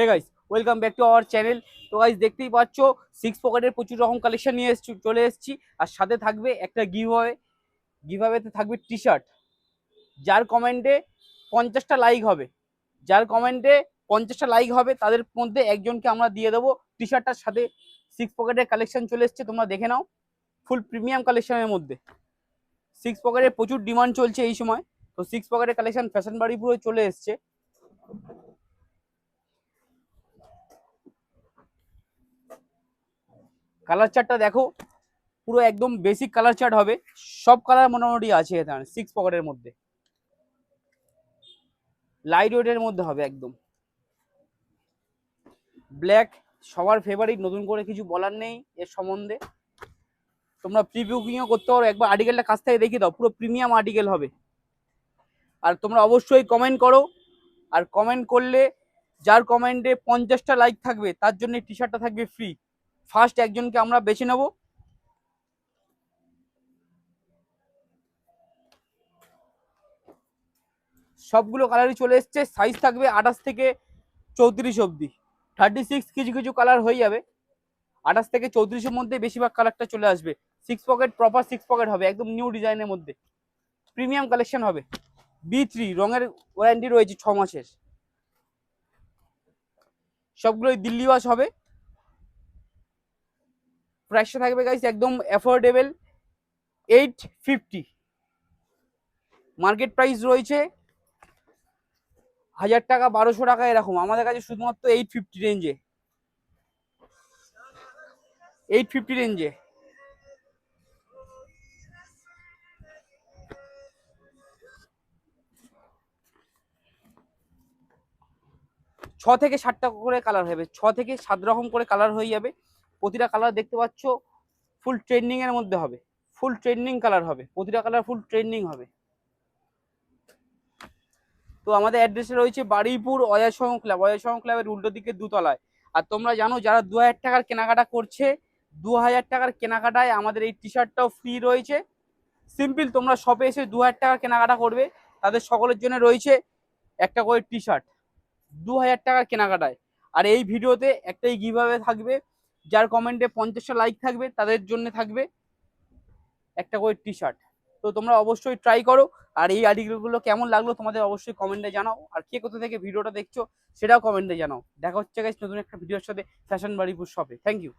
Hey guys welcome back to our channel তো guys দেখতেই পাচ্ছ সিক্স পকেটের প্রচুর রকম কালেকশন নিয়ে এসছি, চলে এসেছি। আর সাথে থাকবে একটা গিভ হবে গিভ হবেতে থাকবে টি শার্ট যার কমেন্টে পঞ্চাশটা লাইক হবে। যার কমেন্টে পঞ্চাশটা লাইক হবে, তাদের মধ্যে একজনকে আমরা দিয়ে দেবো টি শার্টটার সাথে। সিক্স পকেটের কালেকশন চলে এসছে, তোমরা দেখে নাও। ফুল প্রিমিয়াম কালেকশনের মধ্যে। সিক্স পকেটের প্রচুর ডিমান্ড চলছে এই সময়। তো সিক্স পকেটের কালেকশন ফ্যাশন বাড়ি পুরো চলে এসছে। কালার চার্টটা দেখো, পুরো একদম বেসিক কালার চার্ট হবে। সব কালার মোটামুটি আছে এখানে সিক্স পকেটের মধ্যে। লাইট ওয়েটের মধ্যে হবে একদম। ব্ল্যাক সবার ফেভারিট নতুন করে কিছু বলার নেই এর সম্বন্ধে। তোমরা প্রি বুকিংও করতে পারো। একবার আর্টিকেলটা কাছ থেকে দেখিয়ে দাও, পুরো প্রিমিয়াম আর্টিকেল হবে। আর তোমরা অবশ্যই কমেন্ট করো। আর কমেন্ট করলে, যার কমেন্টে পঞ্চাশটা লাইক থাকবে, তার জন্য টি শার্টটা থাকবে ফ্রি ফার্স্ট একজনকে আমরা বেছে নেব। সবগুলো কালারই চলে এসছে। সাইজ থাকবে আঠাশ থেকে চৌত্রিশ অবধি। থার্টি সিক্স কিছু কিছু কালার হয়ে যাবে। আঠাশ থেকে চৌত্রিশের মধ্যে বেশিরভাগ কালারটা চলে আসবে। Six pocket proper six pocket হবে, একদম নিউ ডিজাইনের মধ্যে। প্রিমিয়াম কালেকশন হবে। বি থ্রি রঙের ওয়ারেন্টি রয়েছে ছ মাসের। সবগুলোই দিল্লি ওয়াশ হবে। প্রাইসটা থাকবে গাইস একদম affordable eight fifty market price রয়েছে হাজার টাকা, বারোশো টাকা এরকম। আমাদের কাছে শুধুমাত্র এইট ফিফটি রেঞ্জে এইট ফিফটি রেঞ্জে ছ থেকে সাতটা করে কালার হবে। ছ থেকে সাত রকম করে কালার হয়ে যাবে। প্রতিটা কালার দেখতে পাচ্ছ ফুল ট্রেন্ডিং এর মধ্যে হবে। ফুল ট্রেন্ডিং কালার হবে। প্রতিটা কালার ফুল ট্রেন্ডিং হবে। তো আমাদের অ্যাড্রেসে রয়েছে বারুইপুর অজয় সং ক্লাব অজয় সং ক্লাবের উল্টো দিকে দুতলায়। আর তোমরা জানো, যারা দু হাজার টাকার কেনাকাটা করছে, দু হাজার টাকার কেনাকাটায় আমাদের এই টি শার্টটাও ফ্রি রয়েছে। সিম্পল তোমরা শপে এসে দু হাজার টাকার কেনাকাটা করবে। তাদের সকলের জন্য রয়েছে একটা করে টি শার্ট দু হাজার টাকার কেনাকাটায়। আর এই ভিডিওতে একটাই গিভাবে থাকবে। যার কমেন্টে পঞ্চাশটা লাইক থাকবে, তাদের জন্য থাকবে একটা করে টি শার্ট তো তোমরা অবশ্যই ট্রাই করো, আর এই আর্টিকেলগুলো কেমন লাগল তোমাদের অবশ্যই কমেন্টে জানাও। আর কে কোথা থেকে ভিডিওটা দেখছ, সেটাও কমেন্টে জানাও। দেখা হচ্ছে গেছে নতুন একটা ভিডিওর সাথে ফ্যাশন বাড়িপুর শপে থ্যাংক ইউ